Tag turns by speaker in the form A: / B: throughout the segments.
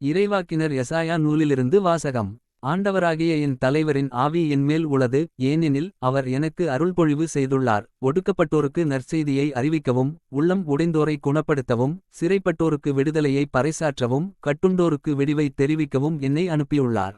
A: இறைவாக்கினர் எசாயா நூலிலிருந்து வாசகம். ஆண்டவராகிய என் தலைவரின் ஆவி என்மேல் உள்ளது ஏனெனில் அவர் எனக்கு அருள்பொழிவு செய்துள்ளார். ஒடுக்கப்பட்டோருக்கு நற்செய்தியை அறிவிக்கவும் உள்ளம் உடைந்தோரை குணப்படுத்தவும் சிறைப்பட்டோருக்கு விடுதலையை பறைசாற்றவும் கட்டுண்டோருக்கு விடிவை தெரிவிக்கவும் என்னை அனுப்பியுள்ளார்.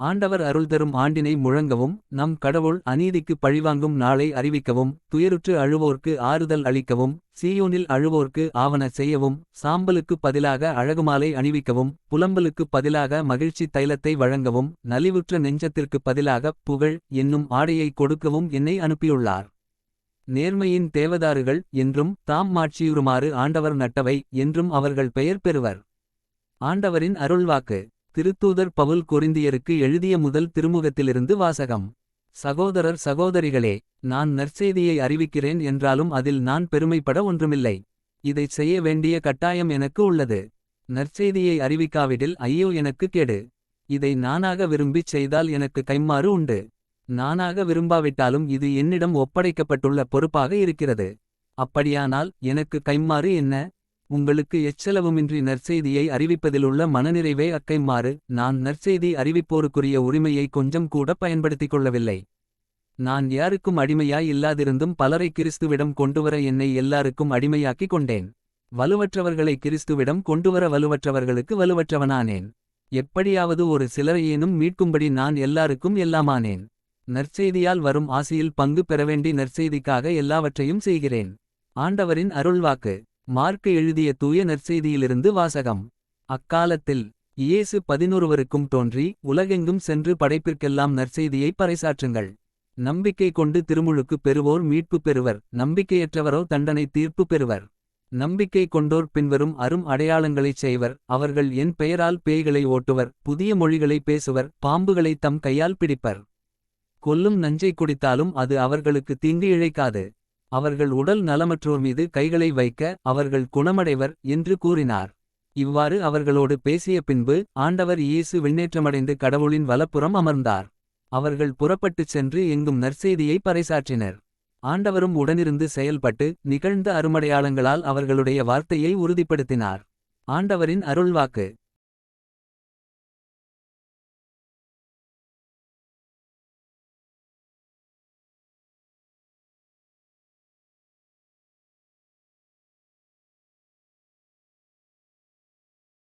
A: ஆண்டவர் அருள்தரும் ஆண்டினை முழங்கவும் நம் கடவுள் அநீதிக்கு பழிவாங்கும் நாளை அறிவிக்கவும் துயருற்று அழுவோர்க்கு ஆறுதல் அளிக்கவும் சீயோனில் அழுவோர்க்கு ஆவன செய்யவும் சாம்பலுக்கு பதிலாக அழகுமாலை அணிவிக்கவும் புலம்பலுக்கு பதிலாக மகிழ்ச்சி தைலத்தை வழங்கவும் நலிவுற்ற நெஞ்சத்திற்கு பதிலாக புகழ் என்னும் ஆடையை கொடுக்கவும் என்னை அனுப்பியுள்ளார். நேர்மையின் தேவதாறுகள் என்றும் தாம் மாட்சியுறுமாறு ஆண்டவர் நட்டவை என்றும் அவர்கள் பெயர் பெறுவர். ஆண்டவரின் அருள்வாக்கு. திருத்தூதர் பவுல் கொரிந்தியருக்கு எழுதிய முதல் திருமுகத்திலிருந்து வாசகம். சகோதரர் சகோதரிகளே நான் நற்செய்தியை அறிவிக்கிறேன் என்றாலும் அதில் நான் பெருமைப்பட ஒன்றுமில்லை. இதைச் செய்ய வேண்டிய கட்டாயம் எனக்கு உள்ளது. நற்செய்தியை அறிவிக்காவிடில் ஐயோ எனக்கு கெடு. இதை நானாக விரும்பிச் செய்தால் எனக்கு கைம்மாறு உண்டு. நானாக விரும்பாவிட்டாலும் இது என்னிடம் ஒப்படைக்கப்பட்டுள்ள பொறுப்பாக இருக்கிறது. அப்படியானால் எனக்கு கைம்மாறு என்ன? உங்களுக்கு எச்சலவுமின்றி நற்செய்தியை அறிவிப்பதிலுள்ள மனநிறைவே அக்கைமாறு நான் நற்செய்தி அறிவிப்போருக்குரிய உரிமையை கொஞ்சம் கூட பயன்படுத்திக் கொள்ளவில்லை. நான் யாருக்கும் அடிமையாய் இல்லாதிருந்தும் பலரை கிறிஸ்துவிடம் கொண்டுவர என்னை எல்லாருக்கும் அடிமையாக்கிக் கொண்டேன். வலுவற்றவர்களை கிறிஸ்துவிடம் கொண்டுவர வலுவற்றவர்களுக்கு வலுவற்றவனானேன். எப்படியாவது ஒரு சிலரையேனும் மீட்கும்படி நான் எல்லாருக்கும் எல்லாமானேன். நற்செய்தியால் வரும் ஆசியில் பங்கு பெறவேண்டி நற்செய்திக்காக எல்லாவற்றையும் செய்கிறேன். ஆண்டவரின் அருள்வாக்கு. மார்க்கு எழுதிய தூய நற்செய்தியிலிருந்து வாசகம். அக்காலத்தில் இயேசு பதினொருவருக்கும் தோன்றி உலகெங்கும் சென்று படைப்பிற்கெல்லாம் நற்செய்தியை பறைசாற்றுங்கள். நம்பிக்கை கொண்டு திருமுழுக்கு பெறுவோர் மீட்பு பெறுவர். நம்பிக்கையற்றவரோ தண்டனை தீர்ப்பு பெறுவர். நம்பிக்கை கொண்டோர் பின்வரும் அரும் அடையாளங்களைச் செய்வர். அவர்கள் என் பெயரால் பேய்களை ஓட்டுவர். புதிய மொழிகளை பேசுவர். பாம்புகளை தம் கையால் பிடிப்பர். கொல்லும் நஞ்சை குடித்தாலும் அது அவர்களுக்கு தீங்கு இழைக்காது. அவர்கள் உடல் நலமற்றோர் மீது கைகளை வைக்க அவர்கள் குணமடைவர் என்று கூறினார். இவ்வாறு அவர்களோடு பேசிய பின்பு ஆண்டவர் இயேசு விண்ணேற்றமடைந்து கடவுளின் வலப்புறம் அமர்ந்தார். அவர்கள் புறப்பட்டுச் சென்று எங்கும் நற்செய்தியை பறைசாற்றினர். ஆண்டவரும் உடனிருந்து செயல்பட்டு நிகழ்ந்த அருமடையாளங்களால் அவர்களுடைய வார்த்தையை உறுதிப்படுத்தினார். ஆண்டவரின் அருள்வாக்கு.